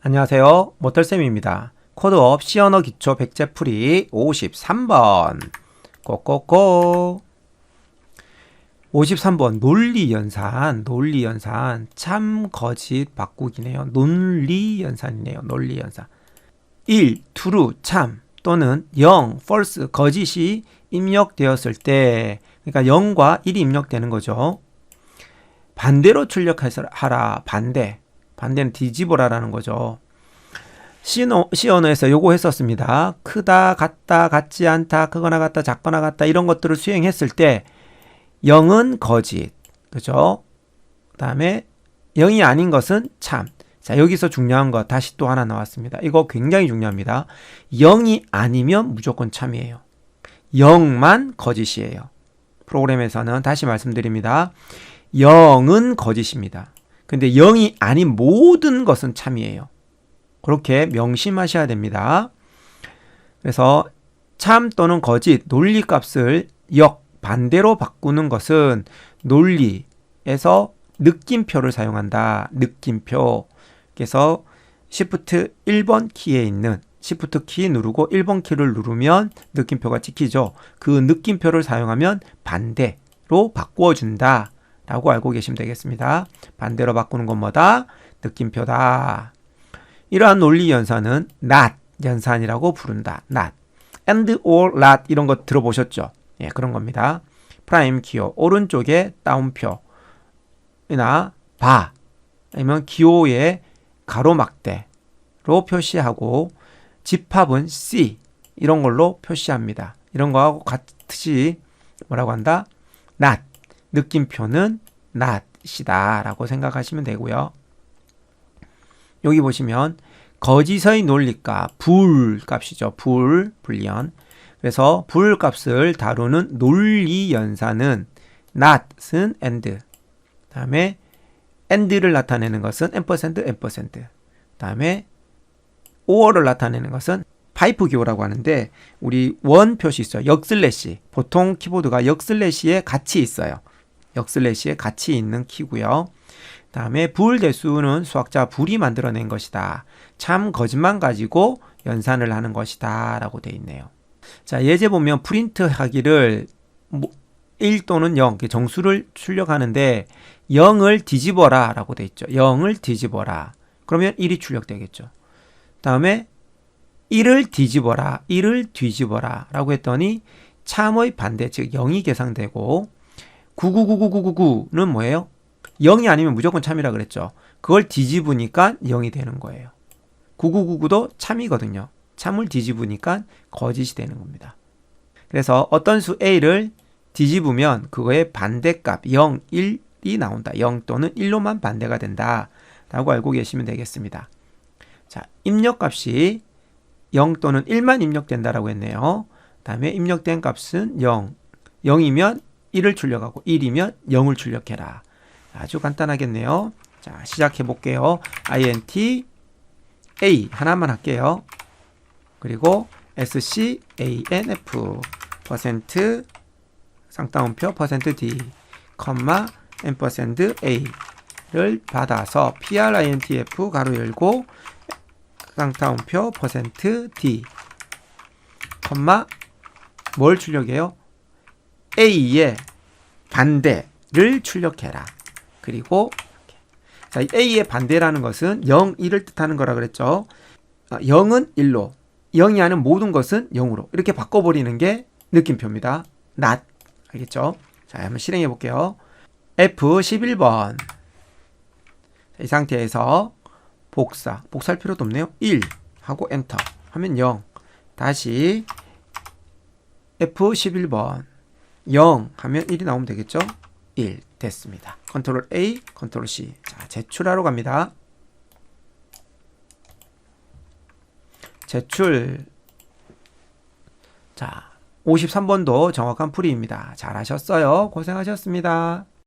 안녕하세요. 모털쌤입니다. 코드업 시언어 기초 백제풀이 53번. 고고고. 53번 논리연산, 논리연산. 참 거짓 바꾸기네요. 논리연산이네요. 논리연산. 1. true, 참 또는 0, false, 거짓이 입력되었을 때 그러니까 0과 1이 입력되는 거죠. 반대로 출력하라. 반대. 반대는 뒤집어라라는 거죠. 시언어, 시언어에서 요거 했었습니다. 크다, 같다, 같지 않다, 크거나 같다, 작거나 같다 이런 것들을 수행했을 때 0은 거짓. 그죠? 그 다음에 0이 아닌 것은 참. 자, 여기서 중요한 거 다시 또 하나 나왔습니다. 이거 굉장히 중요합니다. 0이 아니면 무조건 참이에요. 0만 거짓이에요. 프로그램에서는 다시 말씀드립니다. 0은 거짓입니다. 근데 0이 아닌 모든 것은 참이에요. 그렇게 명심하셔야 됩니다. 그래서 참 또는 거짓, 논리 값을 역, 반대로 바꾸는 것은 논리에서 느낌표를 사용한다. 느낌표. 그래서 Shift 1번 키에 있는 Shift 키 누르고 1번 키를 누르면 느낌표가 찍히죠. 그 느낌표를 사용하면 반대로 바꾸어 준다. 라고 알고 계시면 되겠습니다. 반대로 바꾸는 건 뭐다? 느낌표다. 이러한 논리 연산은 not 연산이라고 부른다. not. and or not 이런 거 들어보셨죠? 예, 그런 겁니다. 프라임 기호 오른쪽에 따옴표나 바 아니면 기호의 가로막대로 표시하고 집합은 C 이런 걸로 표시합니다. 이런 거하고 같이 뭐라고 한다? not 느낌표는 not이다 라고 생각하시면 되고요. 여기 보시면 거짓의 논리값 불 값이죠. 불 불리언. 그래서 불 값을 다루는 논리 연산은 not은 and. 다음에 and를 나타내는 것은 ampersand ampersand. 다음에 or를 나타내는 것은 파이프 기호라고 하는데 우리 원 표시 있어요. 역슬래시. 보통 키보드가 역슬래시에 같이 있어요. 역슬래시에 같이 있는 키고요. 다음에 불 대수는 수학자 불이 만들어낸 것이다. 참 거짓만 가지고 연산을 하는 것이다. 라고 되어 있네요. 자, 예제 보면 프린트 하기를 1 또는 0, 정수를 출력하는데 0을 뒤집어라 라고 되어 있죠. 0을 뒤집어라. 그러면 1이 출력되겠죠. 다음에 1을 뒤집어라, 1을 뒤집어라 라고 했더니 참의 반대, 즉 0이 계산되고 99999999는 뭐예요? 0이 아니면 무조건 참이라 그랬죠. 그걸 뒤집으니까 0이 되는 거예요. 9999도 참이거든요. 참을 뒤집으니까 거짓이 되는 겁니다. 그래서 어떤 수 A를 뒤집으면 그거의 반대값 0, 1이 나온다. 0 또는 1로만 반대가 된다. 라고 알고 계시면 되겠습니다. 자, 입력값이 0 또는 1만 입력된다라고 했네요. 다음에 입력된 값은 0. 0이면 1을 출력하고 1이면 0을 출력해라. 아주 간단하겠네요. 자, 시작해 볼게요. int a 하나만 할게요. 그리고 scanf 퍼센트 쌍따옴표 d 컴마 앰퍼샌드 a를 받아서 printf 가로 열고 쌍따옴표 d 컴마 뭘 출력해요? A의 반대를 출력해라. 그리고 자, A의 반대라는 것은 0, 1을 뜻하는 거라 그랬죠. 0은 아, 1로, 0이 아닌 모든 것은 0으로 이렇게 바꿔버리는 게 느낌표입니다. not 알겠죠? 자, 한번 실행해 볼게요. F11번 이 상태에서 복사, 복사할 필요도 없네요. 1 하고 엔터 하면 0 다시 F11번 0 하면 1이 나오면 되겠죠? 1 됐습니다. 컨트롤 A, 컨트롤 C. 자, 제출하러 갑니다. 제출. 자, 53번도 정확한 풀이입니다. 잘하셨어요. 고생하셨습니다.